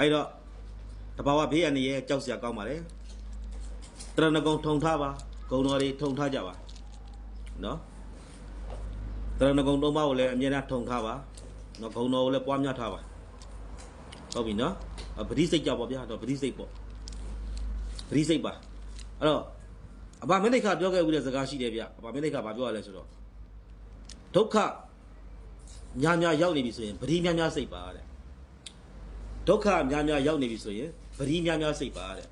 အဲ့တော့တဘာဝဘေးအန္တရာယ်ကြောက်စရာကောင်းပါလေတရဏဂုံထုံထားပါဂုံတော်တွေထုံထားကြပါနော်တရဏဂုံသုံးပါးကိုလည်းအမြဲတမ်းထုံထားပါနော်ဂုံတော်ကိုလည်းပွားများထားပါဟုတ်ပြီနော်အပတိစိတ်ကြောက်ပါဗျာတော့ပတိစိတ်ပေါ့ပတိစိတ်ပါအဲ့တော့အဘမင်းဒိခပြောခဲ့ဦးတဲ့စကားရှိတယ်ဗျအဘမင်းဒိခဘာပြောရလဲဆိုတော့ဒုက္ခညာညာရောက်နေပြီဆိုရင်ပတိများများစိတ်ပါတဲ့ ဒုက္ခများများရောက်နေပြီဆိုရင်ပရိများများစိတ်ပါတဲ့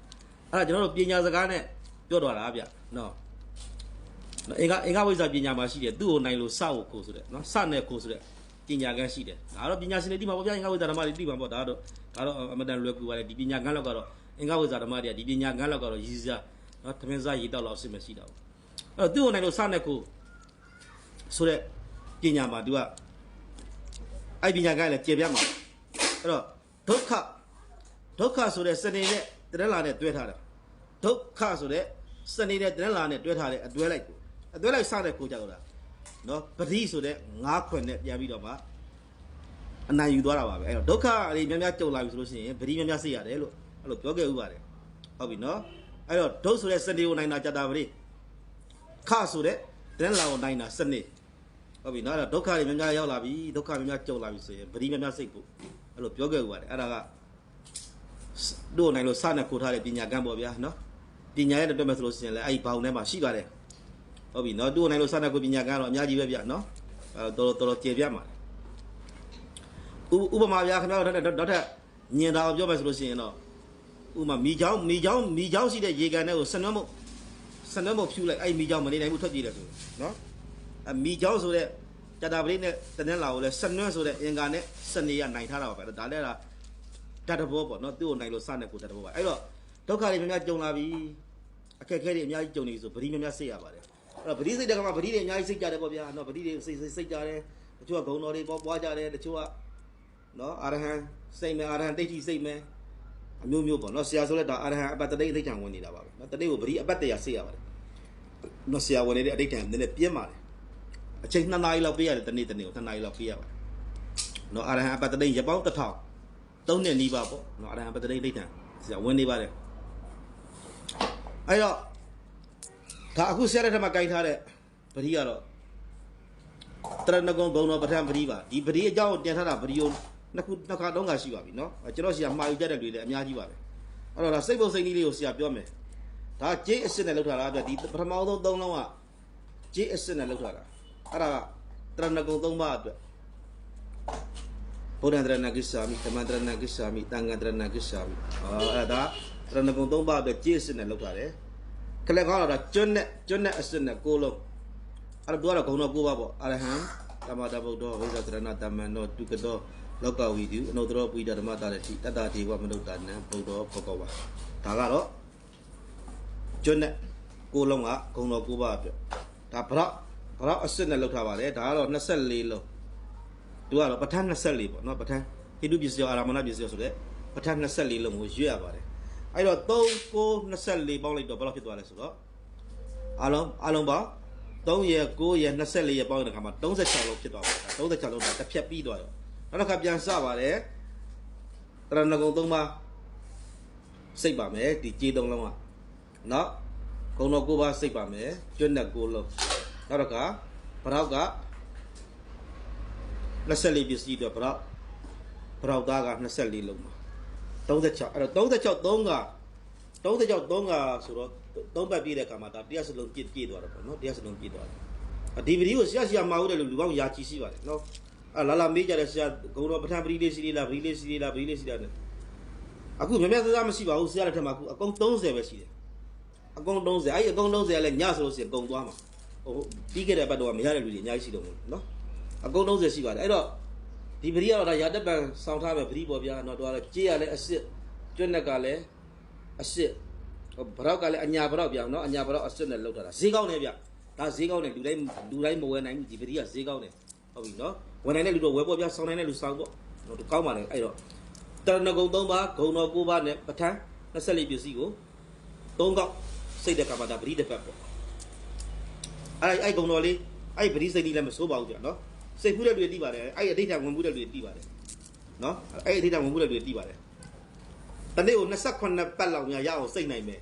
အဲ့ဒါကျွန်တော်တို့ပညာစကားနဲ့ပြောတော့တာဗျနော်နော်အင်္ဂအင်္ဂဝိဇ္ဇာပညာမှာရှိတယ်သူ့ကိုနိုင်လို့စဖို့ကိုဆိုတဲ့နော်စနဲ့ကိုဆိုတဲ့ပညာကန်းရှိတယ်ဒါတော့ပညာရှင်တွေတိမှာပေါ့ဗျာအင်္ဂဝိဇ္ဇာဓမ္မတွေတိမှာပေါ့ဒါတော့ဒါတော့အမတန်လွယ်ကူပါတယ်ဒီပညာကန်းလောက်ကတော့အင်္ဂဝိဇ္ဇာဓမ္မတွေကဒီပညာကန်းလောက်ကတော့ရည်စရာနော်သမင်းစားရေတောက်လောက်အစ်မရှိတော့ဘူးအဲ့တော့သူ့ကိုနိုင်လို့စနဲ့ကိုဆိုတဲ့ပညာမှာ तू ကအဲ့ပညာကန်းလည်းကျေပြတ်မှာအဲ့တော့ ဒုက္ခဒုက္ခဆိုတဲ့စနေနဲ့တရလာနဲ့တွဲထားတာဒုက္ခဆိုတဲ့စနေနဲ့တရလာနဲ့တွဲထားတဲ့အတွဲလိုက်ကိုအတွဲလိုက်စတဲ့ကိုကြတော့တာနော်ပတိဆိုတဲ့ငါးခွင်နဲ့ပြန်ပြီးတော့မှအနိုင်ယူသွားတာပါပဲအဲ့တော့ဒုက္ခအရေးများများကြုံလာပြီဆိုလို့ရှိရင်ပတိများများစိတ်ရတယ်လို့အဲ့လိုပြောခဲ့ဥပါတယ်ဟုတ်ပြီနော်အဲ့တော့ဒုဆိုတဲ့စနေကိုနိုင်တာကြတာပတိခဆိုတဲ့တရလာကိုနိုင်တာစနေဟုတ်ပြီနော်အဲ့တော့ဒုက္ခတွေများများရောက်လာပြီဒုက္ခများများကြုံလာပြီဆိုရင်ပတိများများစိတ်ကို အဲ့လိုပြောခဲ့ဥပါတယ်အဲ့ဒါကတို့နိုင်လို့စနဲ့ခိုးထားတဲ့ပညာကံပေါ့ဗျာနော်ပညာရဲ့အတွက်မဲ့ဆိုလို့ရှိရင်လည်းအဲ့ဒီဘောင်ထဲမှာရှိပါတယ်ဟုတ်ပြီနော်တို့နိုင်လို့စနဲ့ကိုပညာကံတော့အများကြီးပဲဗျာနော်အဲတော်တော်တော်ကျေပြတ်မှာဥဥပမာဗျာခင်ဗျားတို့တော့တော့ထက်ညင်တာကိုပြောမယ်ဆိုလို့ရှိရင်တော့ဥပမာမိချောင်းမိချောင်းမိချောင်းရှိတဲ့ရေကန်ထဲကိုဆနွမ်းမို့ဆနွမ်းမို့ဖြူလိုက်အဲ့မိချောင်းမနေနိုင်ဘူးထွက်ပြေးတယ်ဆိုနော်အမိချောင်းဆိုတဲ့ ကြတာပရိနဲ့တနင်္လာကိုလည်းဆနွမ်းဆိုတဲ့အင်္ဂါနဲ့စနေရနိုင်ထားတာပါပဲဒါလည်းဒါတတ်တဘောပေါ့နော်သူ့ကိုနိုင်လို့စတဲ့ကိုတတ်တဘောပါအဲ့တော့ဒုက္ခတွေများများကြုံလာပြီအခက်အခဲတွေအများကြီးကြုံနေပြီဆိုဗတိများများစိတ်ရပါတယ်အဲ့တော့ဗတိစိတ်တဲ့ကမှာဗတိတွေအများကြီးစိတ်ကြတယ်ပေါ့ဗျာနော်ဗတိတွေစိတ်စိတ်စိတ်ကြတယ်တချို့ကဂုံတော်တွေပေါ့ပွားကြတယ်တချို့ကနော်အာရဟံစိတ်မယ်အာရဟံဒိဋ္ဌိစိတ်မယ်အမျိုးမျိုးပေါ့နော်ဆရာဆိုလဲဒါအာရဟံအပတ္တတိအဋ္ဌံဝင်နေတာပါပဲနော်တတိကိုဗတိအပတ္တရာစိတ်ရပါတယ်နော်ဆရာဝင်နေတဲ့အဋ္ဌံနည်းနည်းပြင်းပါတယ် အချိန်2နာရီလောက်ပေးရတယ်တနေ့တနေ့ကို2နာရီလောက်ပေးရပါတယ်နော်အာရဟံအပတ္တတိရပောင်းတစ်ထောင်သုံးနှစ်နီးပါပေါ့နော်အရဟံပတ္တိဋ္ဌံဆရာဝင်နေပါတယ်အဲ့တော့ဒါအခုဆရာတဲ့ထက်မှာကြိုင်ထားတဲ့ပရိကတော့တရဏဂုံဘုံတော်ပဋ္ဌာန်းပရိပါဒီပရိအကြောင်းကိုတင်ထားတာပရိယုံနှစ်ခုနှစ်ခါတော့ခါရှိပါပြီနော်ကျွန်တော်ဆရာမှာယူကြတဲ့လူတွေလည်းအများကြီးပါပဲအဲ့တော့ဒါစိတ်ပုတ်စိတ်နည်းလေးကိုဆရာပြောမယ်ဒါဂျေးအစ်စ်နဲ့လောက်ထားတာအတွက်ဒီပထမဆုံးသုံးလုံးကဂျေးအစ်စ်နဲ့လောက်ထားတာ အဲ့ဒါကတရဏဂုံသုံးပါအတွက်ဘုရားတရဏဂစ္ဆာမိဓမ္မတရဏဂစ္ဆာမိသံဃာတရဏဂစ္ဆာမိအော်အဲ့ဒါတရဏဂုံသုံးပါးအတွက်ကြည့်စစ်နဲ့လောက်ထားတယ်ခလက်ကောင်းတော့ကျွတ်နဲ့ကျွတ်နဲ့အစစ်နဲ့ကိုလုံးအဲ့ဒါကတော့ဂုံတော်ကိုပါပေါ့အရဟံသမတာဗုဒ္ဓဝိဇ္ဇာတရဏတမန်တော်တုကတော်လောကဝီတုအနုတ္တရောပိဒဓမ္မတာရတိတတ္တဒေဝမနုဿာနံဗုဒ္ဓဘောကောပါဒါကတော့ကျွတ်နဲ့ကိုလုံးကဂုံတော်ကိုပါအတွက်ဒါဗရော့ ဗရော့အစစ်နဲ့လောက်ထားပါတယ်ဒါကတော့24လုံးသူကတော့ပဋ္ဌာန်း24ပေါ့နော်ပဋ္ဌာန်းဟိတုပစ္စယောအာရမဏပစ္စယောဆိုတဲ့ပဋ္ဌာန်း24လုံးကိုရွတ်ရပါတယ်အဲ့တော့3 9 24ပေါင်းလိုက်တော့ဘယ်လောက်ဖြစ်သွားလဲဆိုတော့အလုံးအလုံးပါ3ရက်9ရက်24ရက်ပေါင်းတဲ့ခါမှာ36လုံးဖြစ်သွားပါတယ်36လုံးတော့တစ်ဖြတ်ပြီးသွားရောနောက်တစ်ခါပြန်စပါတယ်တရဏဂုံ3ပါးစိတ်ပါမယ်ဒီကြေး3လုံးကနော်ဂုံတော်9ပါးစိတ်ပါမယ်ကျွတ်နဲ့9လုံး နောက်တစ်ခါဘရောက်က24ပစ္စည်းအတွက်ဘရောက်ဘရောက်သားက24လုံးပါ36အဲ့တော့36 3က36 3ကဆိုတော့3ပတ်ပြည့်တဲ့အခါမှာဒါ100စလုံးပြည့်ပြည့်သွားတယ်ပေါ့နော်100စလုံးပြည့်သွားတယ်အဒီဗီဒီယိုဆရာဆရာမှာဟုတ်တယ်လို့လူပေါင်းယာချီရှိပါတယ်နော်အဲ့လာလာမေးကြတယ်ဆရာဂုံတော်ပထမပရိလေးစီလေးလားပရိလေးစီလေးလားပရိလေးစီလားနဲ့အခုမြတ်မြတ်သားသားမရှိပါဘူးဆရာလက်ထက်မှာအခုအကုန်30ပဲရှိတယ်အကုန်30အဲ့ဒီအကုန်30ကလည်းညဆိုလို့ရှိရင်ကုန်သွားမှာ ဟိုပြီးခဲ့တဲ့ဘက်တော့မရတဲ့လူတွေအများကြီးရှိတော့ဘူးနော်အကုန်လုံးစရှိပါတယ်အဲ့တော့ဒီပရိကတော့ဒါရာတက်ပံစောင်းထားမယ်ပရိပေါ့ဗျာတော့တော့ကြေးရလဲအစ်စ်ကျွတ်နက်ကလည်းအစ်စ်ဘရောက်ကလည်းအညာဘရောက်ဗျာနော်အညာဘရောက်အစ်စ်နဲ့လောက်ထားတာဈေးကောင်းနေဗျဒါဈေးကောင်းနေလူတိုင်းလူတိုင်းမဝယ်နိုင်ဘူးဒီပရိကဈေးကောင်းနေဟုတ်ပြီနော်ဝယ်နိုင်တဲ့လူတော့ဝယ်ပေါ့ဗျာစောင်းနိုင်တဲ့လူစောင်းပေါ့တော့ကောင်းပါလေအဲ့တော့တရဏဂုံ၃ပါးဂုံတော်၉ပါးနဲ့ပဋ္ဌာန်း24ပစ္စည်းကို၃កောက်စိတ်တဲ့ကမ္ဘာတာပရိတစ်ပတ်ပေါ့ အဲ့အဲ့ဂုံတော်လေးအဲ့ပရိစိတ်ကြီးလည်းမစိုးပါဘူးဗျာနော်စိတ်ဖူးတဲ့လူတွေတိပါတယ်အဲ့အဋိဋ္ဌံဝင်ဖူးတဲ့လူတွေတိပါတယ်နော်အဲ့အဋိဋ္ဌံဝင်ဖူးတဲ့လူတွေတိပါတယ်တနေ့ကို28ပတ်လောက်များရအောင်စိတ်နိုင်မယ်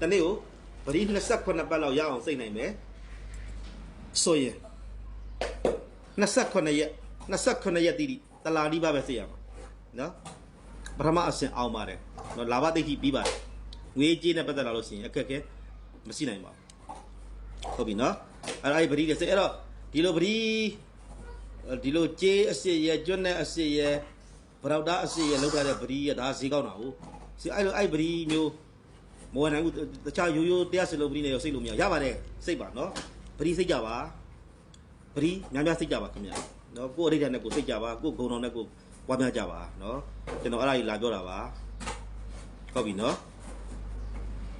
တနေ့ကိုပရိ28ပတ်လောက်ရအောင်စိတ်နိုင်မယ်ဆိုရင်28ရက်28ရက်တိတိတလာဒီပါပဲစိတ်ရမှာနော်ပထမအဆင့်အောင်ပါတယ်နော်လာဘသိတိပြီးပါတယ်ငွေကြေးနဲ့ပတ်သက်လာလို့ရှိရင်အခက်အခဲမရှိနိုင်ပါဘူး ဟုတ်ပြီနော်အဲ့ဒါအဲ့ဒီပရိတဲ့စိတ်အဲ့တော့ဒီလိုပရိဒီလိုကြေးအစစ်ရဲ့ကျွတ်နဲ့အစစ်ရဲ့ဗရောက်တာအစစ်ရဲ့လောက်ထားတဲ့ပရိရဲ့ဒါဈေးကောင်းတာဟုတ်စီအဲ့လိုအဲ့ပရိမျိုးမဝင်နိုင်ဘူးတခြားရိုးရိုးတရားစလုံးပရိနဲ့ရောစိတ်လို့မရရပါတယ်စိတ်ပါနော်ပရိစိတ်ကြပါပရိများများစိတ်ကြပါခင်ဗျာနော်ကိုယ်အဋ္ဌာနဲ့ကိုယ်စိတ်ကြပါကိုယ်ဂုံတော်နဲ့ကိုယ်ပွားများကြပါနော်ကျွန်တော်အဲ့ဒါကြီးလာပြောတာပါဟုတ်ပြီနော်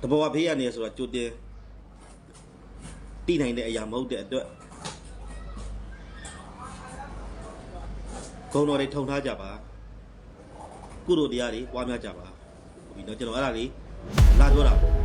တဘောကဖေးရနေဆိုတာကြိုတင် တိနိုင်တဲ့အရာမဟုတ်တဲ့အတွက်ဂုံတော်တွေထုံထားကြပါကုသိုလ်တရားတွေပွားများကြပါဟုတ်ပြီနော်ကျွန်တော်အဲ့ဒါလေးလာပြောတာပေါ့